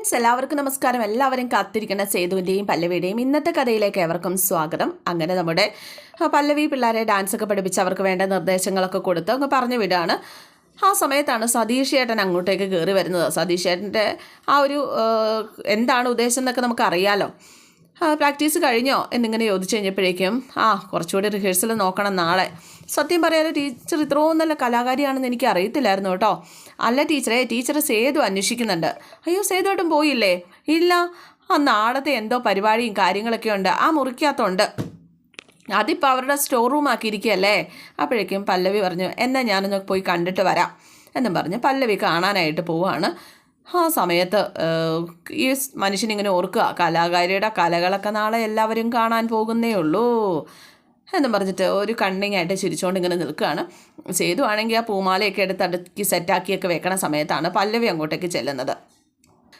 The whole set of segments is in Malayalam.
ഫ്രണ്ട്സ് എല്ലാവർക്കും നമസ്കാരം. എല്ലാവരും കാത്തിരിക്കുന്ന സേതുവിന്റെയും പല്ലവിയുടെയും ഇന്നത്തെ കഥയിലേക്ക് ഏവർക്കും സ്വാഗതം. അങ്ങനെ നമ്മുടെ പല്ലവി പിള്ളേരെ ഡാൻസ് ഒക്കെ പഠിപ്പിച്ച് അവർക്ക് വേണ്ട നിർദ്ദേശങ്ങളൊക്കെ കൊടുത്ത് അങ്ങ് പറഞ്ഞു വിടുകയാണ്. ആ സമയത്താണ് സതീഷ് ചേട്ടൻ അങ്ങോട്ടേക്ക് കയറി വരുന്നത്. സതീഷ് ചേട്ടന്റെ ആ ഒരു എന്താണ് ഉദ്ദേശം എന്നൊക്കെ നമുക്ക് അറിയാലോ. ആ, പ്രാക്ടീസ് കഴിഞ്ഞോ എന്നിങ്ങനെ ചോദിച്ചു കഴിഞ്ഞപ്പോഴേക്കും ആ കുറച്ചുകൂടി റിഹേഴ്സൽ നോക്കണം നാളെ. സത്യം പറയാതെ ടീച്ചർ ഇത്രയും നല്ല കലാകാരിയാണെന്ന് എനിക്ക് അറിയത്തില്ലായിരുന്നു കേട്ടോ. അല്ല ടീച്ചറെ ടീച്ചർ സേതു അന്വേഷിക്കുന്നുണ്ട്. അയ്യോ സേതുവായിട്ടും പോയില്ലേ? ഇല്ല. ആ നാളത്തെ എന്തോ പരിപാടിയും കാര്യങ്ങളൊക്കെ ഉണ്ട്. ആ മുറിക്കകത്തുണ്ട്. അതിപ്പോൾ അവരുടെ സ്റ്റോർ റൂം ആക്കിയിരിക്കുകയല്ലേ? അപ്പോഴേക്കും പല്ലവി പറഞ്ഞു എന്നാൽ ഞാനൊന്ന് പോയി കണ്ടിട്ട് വരാം. എന്നും പറഞ്ഞ് പല്ലവി കാണാനായിട്ട് പോവുകയാണ് ആ സമയത്ത് ഈ മനുഷ്യനിങ്ങനെ ഓർക്കുക കലാകാരിയുടെ കലകളൊക്കെ നാളെ എല്ലാവരും കാണാൻ പോകുന്നേ ഉള്ളൂ. എന്നും പറഞ്ഞിട്ട് ഒരു കണ്ണിങ് ആയിട്ട് ചിരിച്ചുകൊണ്ട് ഇങ്ങനെ നിൽക്കുകയാണ്. സേതു ആണെങ്കിൽ ആ പൂമാലയൊക്കെ എടുത്ത് അടുക്കി സെറ്റാക്കിയൊക്കെ വെക്കണ സമയത്താണ് പല്ലവി അങ്ങോട്ടേക്ക് ചെല്ലുന്നത്.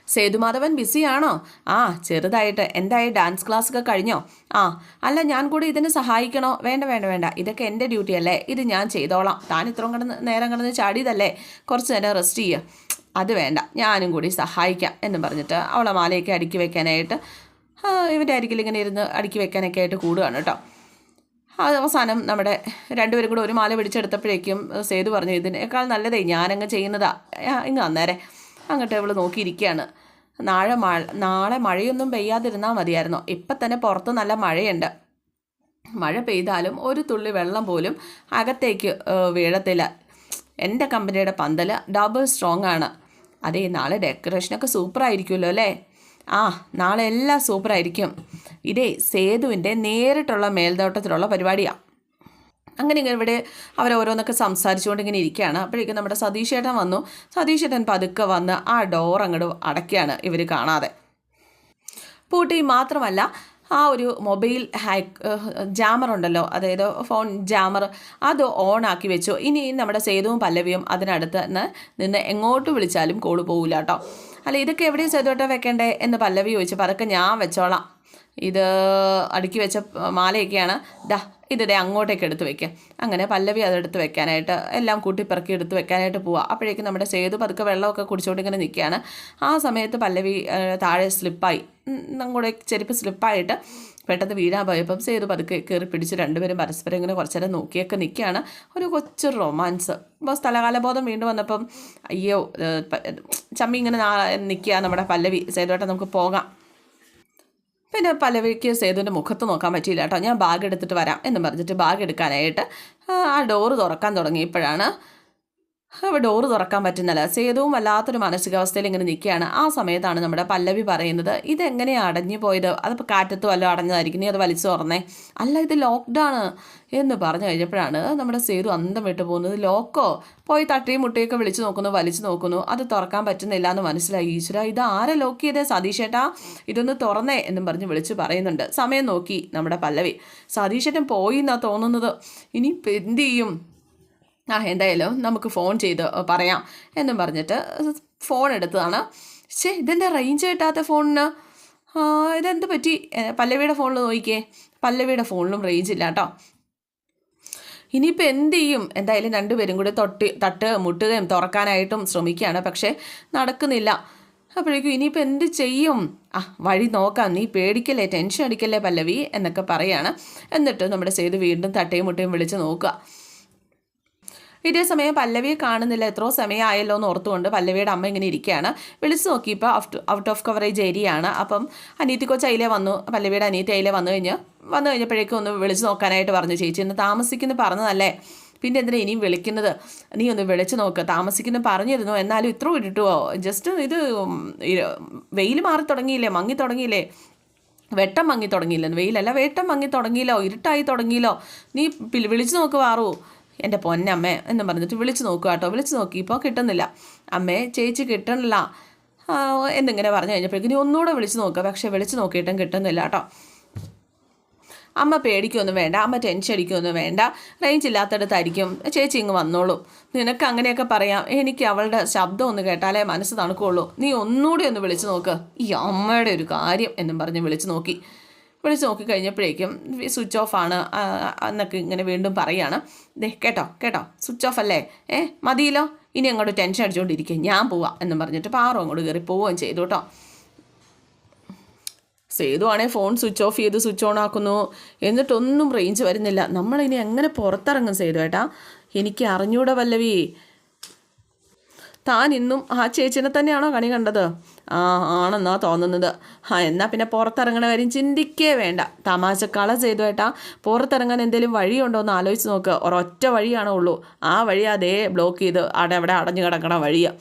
സേതുമാധവൻ ബിസിയാണോ ആ ചെറുതായിട്ട്. എന്തായി? ഡാൻസ് ക്ലാസ് ഒക്കെ കഴിഞ്ഞോ? ആ അല്ല ഞാൻ കൂടി ഇതിന് സഹായിക്കണോ? വേണ്ട വേണ്ട വേണ്ട. ഇതൊക്കെ എന്റെ ഡ്യൂട്ടി അല്ലേ? ഇത് ഞാൻ ചെയ്തോളാം. താൻ ഇത്രയും കിടന്ന് നേരം കിടന്ന് ചാടിയതല്ലേ? കുറച്ച് നേരം റെസ്റ്റ് ചെയ്യുക അത് വേണ്ട ഞാനും കൂടി സഹായിക്കാം എന്ന് പറഞ്ഞിട്ട് അവളെ മാലയൊക്കെ അടുക്കി വെക്കാനായിട്ട് ഇവന്റെ അരികിൽ ഇങ്ങനെ ഇരുന്ന് അടുക്കി വെക്കാനൊക്കെ ആയിട്ട് കൂടുകയാണ് കേട്ടോ. അത് അവസാനം നമ്മുടെ രണ്ടുപേരും കൂടെ ഒരു മാല പിടിച്ചെടുത്തപ്പോഴേക്കും സേതു പറഞ്ഞു ഇതിനേക്കാൾ നല്ലതേ ഞാനങ്ങ് ചെയ്യുന്നതാ. ഇങ്ങ് അന്നേരെ അങ്ങോട്ട് അവൾ നോക്കിയിരിക്കുകയാണ്. നാളെ മഴ നാളെ മഴയൊന്നും പെയ്യാതിരുന്നാൽ മതിയായിരുന്നു? ഇപ്പം തന്നെ പുറത്ത് നല്ല മഴയുണ്ട്. മഴ പെയ്താലും ഒരു തുള്ളി വെള്ളം പോലും അകത്തേക്ക് വീഴത്തില്ല. എന്റെ കമ്പനിയുടെ പന്തൽ ഡബിൾ സ്ട്രോങ് ആണ് അതേ നാളെ ഡെക്കറേഷനൊക്കെ സൂപ്പറായിരിക്കുമല്ലോ അല്ലേ? ആ നാളെ എല്ലാം സൂപ്പറായിരിക്കും ഇതേ സേതുവിന്റെ നേരിട്ടുള്ള മേൽനോട്ടത്തിലുള്ള പരിപാടിയാണ് അങ്ങനെ ഇങ്ങനെ ഇവിടെ അവരോരോന്നൊക്കെ സംസാരിച്ചുകൊണ്ട് ഇങ്ങനെ ഇരിക്കുകയാണ്. അപ്പോഴേക്കും നമ്മുടെ സതീഷ് വന്നു. സതീഷ് ചേട്ടൻ പതുക്കെ വന്ന് ആ ഡോർ അങ്ങോട്ട് അടയ്ക്കുകയാണ് ഇവർ കാണാതെ. പൂട്ടി മാത്രമല്ല ആ ഒരു മൊബൈൽ ഹാക്ക് ജാമർ ഉണ്ടല്ലോ അതായത് ഫോൺ ജാമർ അത് ഓൺ ആക്കി വെച്ചു. ഇനി നമ്മുടെ സേതുവും പല്ലവിയും അതിനടുത്ത് നിന്ന് എങ്ങോട്ട് വിളിച്ചാലും കോൾ പോകില്ല കേട്ടോ അല്ല ഇതൊക്കെ എവിടെയും സേതുവട്ടം വെക്കണ്ടേ എന്ന് പല്ലവി ചോദിച്ചു. പതൊക്കെ ഞാൻ വെച്ചോളാം. ഇത് അടുക്കി വെച്ച മാലയൊക്കെയാണ്. ദാ ഇതിടെ അങ്ങോട്ടേക്ക് എടുത്ത് വെക്കുക അങ്ങനെ പല്ലവി അതെടുത്ത് വെക്കാനായിട്ട് എല്ലാം കൂട്ടിപ്പിറക്കി എടുത്ത് വെക്കാനായിട്ട് പോവുക അപ്പോഴേക്കും നമ്മുടെ സേതു പതുക്കെ വെള്ളമൊക്കെ കുടിച്ചുകൊണ്ട് ഇങ്ങനെ നിൽക്കുകയാണ് ആ സമയത്ത് പല്ലവി താഴെ സ്ലിപ്പായി. നമ്മുടെ ചെരുപ്പ് സ്ലിപ്പായിട്ട് പെട്ടെന്ന് വീഴാൻ പോയപ്പം സേതു പതുക്കെ കയറി പിടിച്ച് രണ്ടുപേരും പരസ്പരം ഇങ്ങനെ കുറച്ചേരം നോക്കിയൊക്കെ നിൽക്കുകയാണ് ഒരു കൊച്ചു റൊമാൻസ്. ഇപ്പോൾ സ്ഥലകാലബോധം വീണ്ടും വന്നപ്പം അയ്യോ ചമ്മി ഇങ്ങനെ നിൽക്കുക നമ്മുടെ പല്ലവി. സേതുവായിട്ട് നമുക്ക് പോകാം. പിന്നെ പലവയ്ക്ക് സേതുവിന്റെ മുഖത്ത് നോക്കാൻ പറ്റിയില്ല കേട്ടോ. ഞാൻ ബാഗ് എടുത്തിട്ട് വരാം എന്ന് പറഞ്ഞിട്ട് ബാഗ് എടുക്കാനായിട്ട് ആ ഡോറ് തുറക്കാൻ തുടങ്ങിയപ്പോഴാണ് അപ്പോൾ ഡോറ് തുറക്കാൻ പറ്റുന്നില്ല. സേതുവും വല്ലാത്തൊരു മാനസികാവസ്ഥയിൽ ഇങ്ങനെ നിൽക്കുകയാണ്. ആ സമയത്താണ് നമ്മുടെ പല്ലവി പറയുന്നത് ഇതെങ്ങനെയാണ് അടഞ്ഞു പോയത്? അതിപ്പോൾ കാറ്റത്ത് വല്ലതും അടഞ്ഞതായിരിക്കും. നീ അത് വലിച്ചു തുറന്നേ. അല്ല ഇത് ലോക്ക്ഡാണ് എന്ന് പറഞ്ഞു കഴിഞ്ഞപ്പോഴാണ് നമ്മുടെ സേതു അന്തം വിട്ടു പോകുന്നത്. ലോക്കോ പോയി തട്ടിയും മുട്ടിയൊക്കെ വിളിച്ചു നോക്കുന്നു വലിച്ചു നോക്കുന്നു. അത് തുറക്കാൻ പറ്റുന്നില്ല എന്ന് മനസ്സിലായി. ഈശ്വര ഇത് ആരെ ലോക്ക് ചെയ്തേ? സതീഷേട്ടാ ഇതൊന്ന് തുറന്നേ എന്നും പറഞ്ഞ് വിളിച്ച് പറയുന്നുണ്ട്. സമയം നോക്കി നമ്മുടെ പല്ലവി. സതീഷേട്ടൻ പോയി എന്നാണ് തോന്നുന്നത്. ഇനി എന്ത് ചെയ്യും? ആ എന്തായാലും നമുക്ക് ഫോൺ ചെയ്ത് പറയാം എന്നും പറഞ്ഞിട്ട് ഫോൺ എടുത്തതാണ്. പക്ഷേ ഇതെന്റെ റേഞ്ച് കിട്ടാത്ത ഫോണിന് ഇതെന്ത് പറ്റി? പല്ലവിയുടെ ഫോണിൽ നോക്കിക്കേ. പല്ലവിയുടെ ഫോണിലും റേഞ്ച് ഇല്ല കേട്ടോ ഇനിയിപ്പോൾ എന്ത് ചെയ്യും? എന്തായാലും രണ്ടുപേരും കൂടി തൊട്ടി തട്ട് മുട്ടുകയും തുറക്കാനായിട്ടും ശ്രമിക്കുകയാണ്. പക്ഷേ നടക്കുന്നില്ല. അപ്പോഴേക്കും ഇനിയിപ്പോൾ എന്ത് ചെയ്യും? ആ വഴി നോക്കാം. നീ പേടിക്കല്ലേ? ടെൻഷൻ അടിക്കല്ലേ പല്ലവി? എന്നൊക്കെ പറയാണ്. എന്നിട്ട് നമ്മുടെ സേതു വീണ്ടും തട്ടയും മുട്ടയും വിളിച്ച് നോക്കുക. ഇതേ സമയം പല്ലവിയെ കാണുന്നില്ല. എത്രയോ സമയമായല്ലോ എന്ന് ഓർത്തുകൊണ്ട് പല്ലവിയുടെ അമ്മ ഇങ്ങനെ ഇരിക്കുകയാണ്. വിളിച്ചു നോക്കിയപ്പോൾ ഔട്ട് ഓഫ് കവറേജ് ഏരിയ ആണ്. അപ്പം അനീത്തി കൊച്ച് അതിലെ വന്നു. പല്ലവിയുടെ അനീത്തി അതിലെ വന്നു കഴിഞ്ഞ് വന്നു കഴിഞ്ഞപ്പോഴേക്കും ഒന്ന് വിളിച്ചു നോക്കാനായിട്ട് പറഞ്ഞു ചേച്ചി ഇന്ന് താമസിക്കുന്നു പറഞ്ഞതല്ലേ? പിന്നെ എന്തിനാ ഇനിയും വിളിക്കുന്നത്? നീ ഒന്ന് വിളിച്ചു നോക്ക്. താമസിക്കുന്നു പറഞ്ഞിരുന്നു. എന്നാലും ഇത്ര ഇട്ടിട്ടുവോ ജസ്റ്റ് ഇത് വെയിൽ മാറി തുടങ്ങിയില്ലേ? മങ്ങി തുടങ്ങിയില്ലേ? വെട്ടം മങ്ങി തുടങ്ങിയില്ല? വെയിലല്ല വെട്ടം മങ്ങി തുടങ്ങിയില്ലോ? ഇരുട്ടായി തുടങ്ങിയില്ലോ? നീ വിളിച്ചു നോക്ക് വാറു. എന്റെ പൊന്നമ്മേ എന്ന് പറഞ്ഞിട്ട് വിളിച്ചു നോക്കുക കേട്ടോ. വിളിച്ചു നോക്കിയപ്പോൾ കിട്ടുന്നില്ല. അമ്മേ ചേച്ചി കിട്ടണില്ല. എന്നിങ്ങനെ പറഞ്ഞു കഴിഞ്ഞപ്പോഴേക്കും നീ ഒന്നുകൂടെ വിളിച്ചു നോക്കുക. പക്ഷേ വിളിച്ചു നോക്കിയിട്ടും കിട്ടുന്നില്ല കേട്ടോ. അമ്മ പേടിക്കൊന്നും വേണ്ട. അമ്മ ടെൻഷൻ അടിക്കൊന്നും വേണ്ട. റേഞ്ച് ഇല്ലാത്തടത്തായിരിക്കും. ചേച്ചി ഇങ്ങ് വന്നോളൂ. നിനക്ക് അങ്ങനെയൊക്കെ പറയാം. എനിക്ക് അവളുടെ ശബ്ദം ഒന്ന് കേട്ടാലേ മനസ്സ് തണുക്കുള്ളൂ. നീ ഒന്നുകൂടി ഒന്ന് വിളിച്ചു നോക്ക്. ഈ അമ്മയുടെ ഒരു കാര്യം എന്നും പറഞ്ഞ് വിളിച്ചു നോക്കി. വിളിച്ച് നോക്കിക്കഴിഞ്ഞപ്പോഴേക്കും സ്വിച്ച് ഓഫ് ആണ്. എന്നൊക്കെ ഇങ്ങനെ വീണ്ടും പറയാണ്. ദേ കേട്ടോ കേട്ടോ സ്വിച്ച് ഓഫ് അല്ലേ? ഏ മതിയല്ലോ. ഇനി അങ്ങോട്ട് ടെൻഷൻ അടിച്ചുകൊണ്ടിരിക്കുക ഞാൻ പോവാം എന്നും പറഞ്ഞിട്ട് പാറു അങ്ങോട്ട് കയറി പോവുകയും ചെയ്തു കേട്ടോ. സേതുവാണെങ്കിൽ ഫോൺ സ്വിച്ച് ഓഫ് ചെയ്ത് സ്വിച്ച് ഓൺ ആക്കുന്നു. എന്നിട്ടൊന്നും റേഞ്ച് വരുന്നില്ല. നമ്മളിനി എങ്ങനെ പുറത്തിറങ്ങും സേതു ഏട്ടാ എനിക്ക് അറിഞ്ഞൂടെ പല്ലവി താൻ ഇന്നും ആ ചേച്ചിനെ തന്നെയാണോ കണി കണ്ടത്? ആ ആണെന്നാ തോന്നുന്നത്. ആ എന്നാൽ പിന്നെ പുറത്തിറങ്ങണ കാര്യം ചിന്തിക്കേ വേണ്ട. തമാശക്കള ചെയ്തു ഏട്ടാ പുറത്തിറങ്ങാൻ എന്തെങ്കിലും വഴിയുണ്ടോ എന്ന് ആലോചിച്ച് നോക്ക്. ഒരൊറ്റ വഴിയാണോ ഉള്ളൂ. ആ വഴി അതേ ബ്ലോക്ക് ചെയ്ത് അവിടെ അവിടെ അടഞ്ഞു കിടക്കണ വഴിയാണ്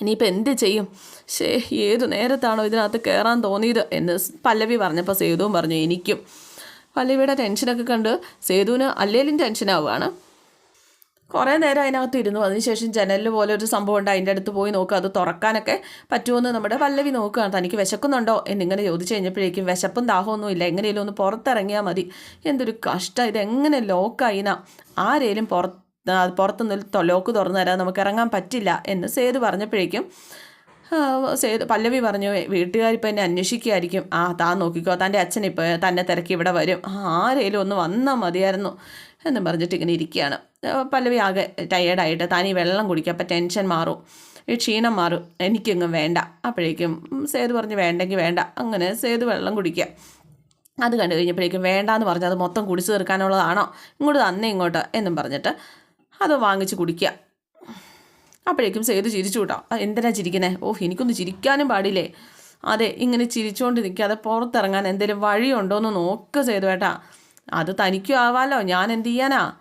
ഇനിയിപ്പോൾ എന്ത് ചെയ്യും? ശേ ഏതു നേരത്താണോ ഇതിനകത്ത് കയറാൻ തോന്നിയത് എന്ന് പല്ലവി പറഞ്ഞപ്പോൾ സേതുവും പറഞ്ഞു എനിക്കും. പല്ലവിയുടെ ടെൻഷനൊക്കെ കണ്ട് സേതുവിന് അല്ലേലും ടെൻഷനാവുകയാണ് കുറേ നേരം അതിനകത്ത് ഇരുന്നു. അതിനുശേഷം ജനലിൽ പോലെ ഒരു സംഭവം ഉണ്ട്. അതിന്റെ അടുത്ത് പോയി നോക്കുക അത് തുറക്കാനൊക്കെ പറ്റുമെന്ന് നമ്മുടെ പല്ലവി നോക്കുകയാണ്. തനിക്ക് വിശക്കുന്നുണ്ടോ? എന്നിങ്ങനെ ചോദിച്ചു കഴിഞ്ഞപ്പോഴേക്കും വിശപ്പും ദാഹമൊന്നും ഇല്ല. എങ്ങനെയും ഒന്ന് പുറത്തിറങ്ങിയാൽ മതി. എന്തൊരു കഷ്ടം. ഇതെങ്ങനെ ലോക്കായിന ആരേലും പുറത്ത് പുറത്തുനിന്ന് ലോക്ക് തുറന്നു തരാൻ നമുക്ക് ഇറങ്ങാൻ പറ്റില്ല എന്ന് സേതു പറഞ്ഞപ്പോഴേക്കും സേതു പല്ലവി പറഞ്ഞു വീട്ടുകാരിപ്പോൾ എന്നെ അന്വേഷിക്കുമായിരിക്കും ആ താൻ നോക്കിക്കോ. തന്റെ അച്ഛൻ ഇപ്പോൾ തന്നെ തിരക്കി ഇവിടെ വരും. ആരേലും ഒന്ന് വന്നാൽ മതിയായിരുന്നു എന്നും പറഞ്ഞിട്ട് ഇങ്ങനെ ഇരിക്കുകയാണ്. പല്ലവി ആകെ ടയേർഡായിട്ട് തനി വെള്ളം കുടിക്കുക അപ്പം ടെൻഷൻ മാറും. ഈ ക്ഷീണം മാറും. എനിക്കെങ്ങും വേണ്ട. അപ്പോഴേക്കും സേതു പറഞ്ഞ് വേണ്ടെങ്കിൽ വേണ്ട. അങ്ങനെ സേതു വെള്ളം കുടിക്കുക അത് കണ്ടു കഴിഞ്ഞപ്പോഴേക്കും വേണ്ട എന്ന് പറഞ്ഞ് അത് മൊത്തം കുടിച്ചു തീർക്കാനുള്ളതാണോ? ഇങ്ങോട്ട് തന്നെ ഇങ്ങോട്ട് എന്നും പറഞ്ഞിട്ട് അത് വാങ്ങിച്ച് കുടിക്കുക അപ്പോഴേക്കും സേതു ചിരിച്ചു കൂട്ടോ. എന്തിനാ ചിരിക്കുന്നത് ഓഹ് എനിക്കൊന്ന് ചിരിക്കാനും പാടില്ലേ? അതെ ഇങ്ങനെ ചിരിച്ചുകൊണ്ട് നിൽക്കാതെ പുറത്തിറങ്ങാൻ എന്തെങ്കിലും വഴിയുണ്ടോ എന്ന് നോക്ക് സേതു ഏട്ടാ അത് തനിക്കും ആവാലോ. ഞാൻ എന്ത് ചെയ്യാനാ?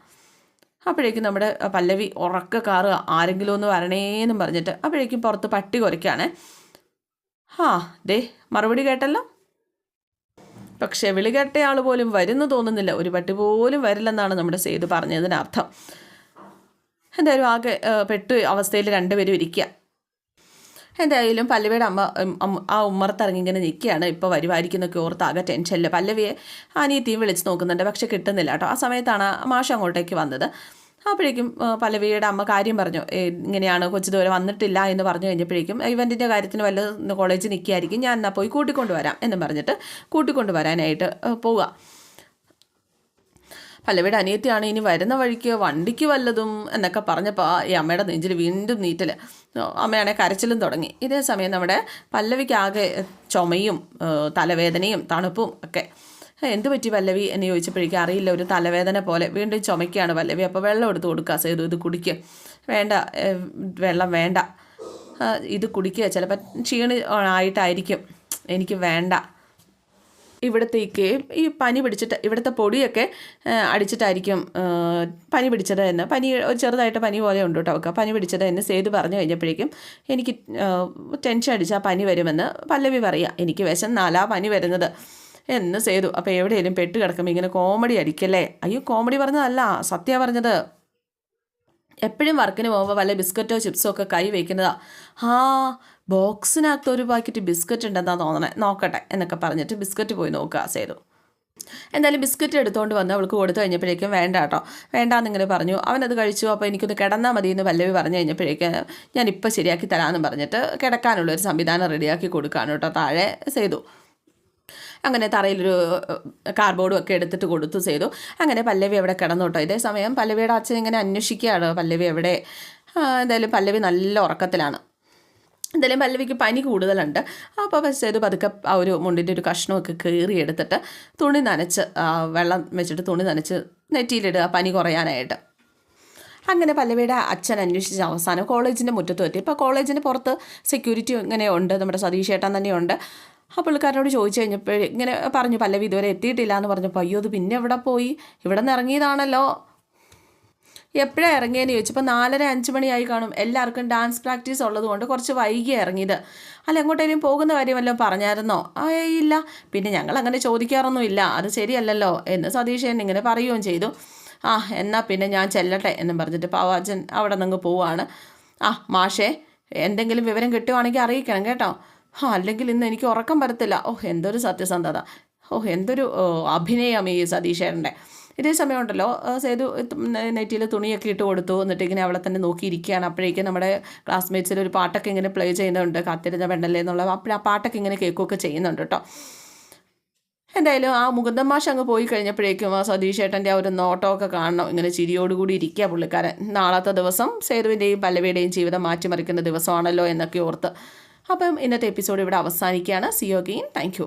അപ്പോഴേക്കും നമ്മുടെ പല്ലവി ഉറക്ക കാറ് ആരെങ്കിലും ഒന്ന് വരണേന്നും പറഞ്ഞിട്ട് അപ്പോഴേക്കും പുറത്ത് പട്ടി കുറയ്ക്കുകയാണേ ഹാ ദേ മറുപടി കേട്ടല്ലോ? പക്ഷേ വിളി കേട്ടയാൾ പോലും വരുന്നു തോന്നുന്നില്ല. ഒരു പട്ടി പോലും വരില്ലെന്നാണ് നമ്മുടെ സേതു പറഞ്ഞതിനർത്ഥം. എന്തായാലും ആകെ പെട്ടു അവസ്ഥയിൽ രണ്ടുപേരും ഇരിക്കുക എന്തായാലും പല്ലവിയുടെ അമ്മ ആ ഉമ്മറത്തിറങ്ങി ഇങ്ങനെ നിൽക്കുകയാണ്. ഇപ്പോൾ വരുമായിരിക്കുന്നൊക്കെ ഓർത്ത് ആകെ ടെൻഷനില്ല പല്ലവിയെ അനിയത്തിയും വിളിച്ച് നോക്കുന്നുണ്ട് പക്ഷെ കിട്ടുന്നില്ല കേട്ടോ. ആ സമയത്താണ് മാഷ അങ്ങോട്ടേക്ക് വന്നത്. അപ്പോഴേക്കും പല്ലവിയുടെ അമ്മ കാര്യം പറഞ്ഞു. ഇങ്ങനെയാണ് കൊച്ചു ദൂരെ വന്നിട്ടില്ല എന്ന് പറഞ്ഞു കഴിഞ്ഞപ്പോഴേക്കും ഇവന്റിന്റെ കാര്യത്തിന് വല്ല കോളേജിൽ നിൽക്കുകയായിരിക്കും. ഞാൻ എന്നാൽ പോയി കൂട്ടിക്കൊണ്ട് വരാം എന്ന് പറഞ്ഞിട്ട് കൂട്ടിക്കൊണ്ട് വരാനായിട്ട് പോവുക. പല്ലവിയുടെ അനിയത്തിയാണ് ഇനി വരുന്ന വഴിക്ക് വണ്ടിക്ക് വല്ലതും എന്നൊക്കെ പറഞ്ഞപ്പോൾ ഈ അമ്മയുടെ നെഞ്ചിൽ വീണ്ടും നീറ്റൽ. അമ്മയാണെ കരച്ചിലും തുടങ്ങി. ഇതേ സമയം നമ്മുടെ പല്ലവിക്കാകെ ചുമയും തലവേദനയും തണുപ്പും ഒക്കെ. എന്ത് പറ്റി പല്ലവി എന്ന് ചോദിച്ചപ്പോഴേക്കും അറിയില്ല ഒരു തലവേദന പോലെ. വീണ്ടും ചുമയ്ക്കുകയാണ് പല്ലവി. അപ്പോൾ വെള്ളം എടുത്ത് കൊടുക്കുക സേതു ഇത് കുടിക്കുക വേണ്ട വെള്ളം വേണ്ട. ഇത് കുടിക്കുക ചിലപ്പോൾ ക്ഷീണി ആയിട്ടായിരിക്കും. എനിക്ക് വേണ്ട. ഇവിടത്തേക്ക് ഈ പനി പിടിച്ചിട്ട് ഇവിടുത്തെ പൊടിയൊക്കെ അടിച്ചിട്ടായിരിക്കും പനി പിടിച്ചത് എന്ന്. പനി ഒരു ചെറുതായിട്ട് പനി പോലെ ഉണ്ട് കേട്ടോ അവൾക്ക്. പനി പിടിച്ചത് എന്ന് സേതു പറഞ്ഞു കഴിഞ്ഞപ്പോഴേക്കും എനിക്ക് ടെൻഷൻ അടിച്ചാൽ പനി വരുമെന്ന് പല്ലവി പറയുക. എനിക്ക് വിശം നാലാ പനി വരുന്നത് എന്ന് സേതു. അപ്പോൾ എവിടെയെങ്കിലും പെട്ട് കിടക്കുമ്പോൾ ഇങ്ങനെ കോമഡി അടിക്കല്ലേ? അയ്യോ കോമഡി പറഞ്ഞതല്ല. സത്യ പറഞ്ഞത്. എപ്പോഴും വർക്കിന് പോകുമ്പോൾ വല്ല ബിസ്ക്കറ്റോ ചിപ്സോ ഒക്കെ കൈ വയ്ക്കുന്നതാ ആ ബോക്സിനകത്ത് ഒരു പാക്കറ്റ് ബിസ്ക്കറ്റ് ഉണ്ടെന്നാ തോന്നണേ. നോക്കട്ടെ എന്നൊക്കെ പറഞ്ഞിട്ട് ബിസ്ക്കറ്റ് പോയി നോക്കുക സേതു. എന്തായാലും ബിസ്ക്കറ്റ് എടുത്തുകൊണ്ട് വന്ന് അവൾക്ക് കൊടുത്തു കഴിഞ്ഞപ്പോഴേക്കും വേണ്ട കേട്ടോ. വേണ്ടാന്നിങ്ങനെ പറഞ്ഞു. അവനത് കഴിച്ചു അപ്പോൾ എനിക്കൊന്ന് കിടന്നാൽ മതി എന്ന് പല്ലവി പറഞ്ഞു കഴിഞ്ഞപ്പോഴേക്കും ഞാൻ ഇപ്പോൾ ശരിയാക്കി തരാമെന്ന് പറഞ്ഞിട്ട് കിടക്കാനുള്ള ഒരു സംവിധാനം റെഡിയാക്കി കൊടുക്കുകയാണ് കേട്ടോ താഴെ ചെയ്തു അങ്ങനെ തറയിലൊരു കാർബോർഡും ഒക്കെ എടുത്തിട്ട് കൊടുത്തു ചെയ്തു അങ്ങനെ പല്ലവി അവിടെ കിടന്നു കേട്ടോ. ഇതേ സമയം പല്ലവിയുടെ അച്ഛൻ ഇങ്ങനെ അന്വേഷിക്കുകയാണ്. പല്ലവി എവിടെ? എന്തായാലും പല്ലവി നല്ല ഉറക്കത്തിലാണ്. എന്തായാലും പല്ലവിക്ക് പനി കൂടുതലുണ്ട്. അപ്പോൾ പക്ഷേ ഇത് പതുക്കെ ആ ഒരു മുണ്ടിന്റെ ഒരു കഷ്ണമൊക്കെ കീറി എടുത്തിട്ട് തുണി നനച്ച് വെള്ളം വെച്ചിട്ട് തുണി നനച്ച് നെറ്റിയിലിടുക പനി കുറയാനായിട്ട്. അങ്ങനെ പല്ലവിയുടെ അച്ഛൻ അന്വേഷിച്ച അവസാനം കോളേജിന്റെ മുറ്റത്ത് പറ്റി ഇപ്പോൾ കോളേജിന് പുറത്ത് സെക്യൂരിറ്റി ഇങ്ങനെ ഉണ്ട് നമ്മുടെ സതീഷ് ഏട്ടൻ തന്നെയുണ്ട് ആ പുള്ളിക്കാരനോട് ചോദിച്ചു കഴിഞ്ഞപ്പോൾ ഇങ്ങനെ പറഞ്ഞു പല്ലവി ഇതുവരെ എത്തിയിട്ടില്ല എന്ന് പറഞ്ഞപ്പോൾ അയ്യോ അത് പിന്നെ എവിടെ പോയി? ഇവിടെ നിന്ന് ഇറങ്ങിയതാണല്ലോ. എപ്പോഴാണ് ഇറങ്ങിയെന്ന് ചോദിച്ചപ്പോൾ നാലര അഞ്ച് മണിയായി കാണും. എല്ലാവർക്കും ഡാൻസ് പ്രാക്ടീസ് ഉള്ളതുകൊണ്ട് കുറച്ച് വൈകി ഇറങ്ങിയത്. അല്ല എങ്ങോട്ടേലും പോകുന്ന കാര്യം വല്ലതും പറഞ്ഞായിരുന്നോ? ഇല്ല. പിന്നെ ഞങ്ങൾ അങ്ങനെ ചോദിക്കാറൊന്നുമില്ല. അത് ശരിയല്ലല്ലോ എന്ന് സതീശൻ ഇങ്ങനെ പറയുകയും ചെയ്തു. ആ എന്നാൽ പിന്നെ ഞാൻ ചെല്ലട്ടെ എന്നും പറഞ്ഞിട്ട് പവാജൻ അവിടെ നിന്ന് പോവാണ്. ആ മാഷേ എന്തെങ്കിലും വിവരം കിട്ടുവാണെങ്കിൽ അറിയിക്കണം കേട്ടോ. ആ അല്ലെങ്കിൽ ഇന്ന് എനിക്ക് ഉറക്കം വരത്തില്ല. ഓഹ് എന്തൊരു സത്യസന്ധത. ഓഹ് എന്തൊരു അഭിനയം ഈ സതീശേരന്റെ ഇതേ സമയമുണ്ടല്ലോ സേതു നെറ്റിയിൽ തുണിയൊക്കെ ഇട്ട് കൊടുത്തു എന്നിട്ട് ഇങ്ങനെ അവളെ തന്നെ നോക്കിയിരിക്കുകയാണ്. അപ്പോഴേക്കും നമ്മുടെ ക്ലാസ്മേറ്റ്സിൽ ഒരു പാട്ടൊക്കെ ഇങ്ങനെ പ്ലേ ചെയ്യുന്നുണ്ട് കാത്തിരുന്ന പെണ്ണല്ലേ എന്നുള്ള അപ്പോൾ ആ പാട്ടൊക്കെ ഇങ്ങനെ കേൾക്കുകയൊക്കെ ചെയ്യുന്നുണ്ട് കേട്ടോ. എന്തായാലും ആ മുകുന്ദൻ മാഷ് അങ്ങ് പോയി കഴിഞ്ഞപ്പോഴേക്കും ആ സതീഷ് ഏട്ടന്റെ ആ ഒരു നോട്ടമൊക്കെ കാണണം. ഇങ്ങനെ ചിരിയോടുകൂടി ഇരിക്കുക പുള്ളിക്കാരൻ. നാളത്തെ ദിവസം സേതുവിന്റെയും പല്ലവിയുടെയും ജീവിതം മാറ്റിമറിക്കുന്ന ദിവസമാണല്ലോ എന്നൊക്കെ ഓർത്ത്. അപ്പം ഇന്നത്തെ എപ്പിസോഡ് ഇവിടെ അവസാനിക്കുകയാണ്. C gain thank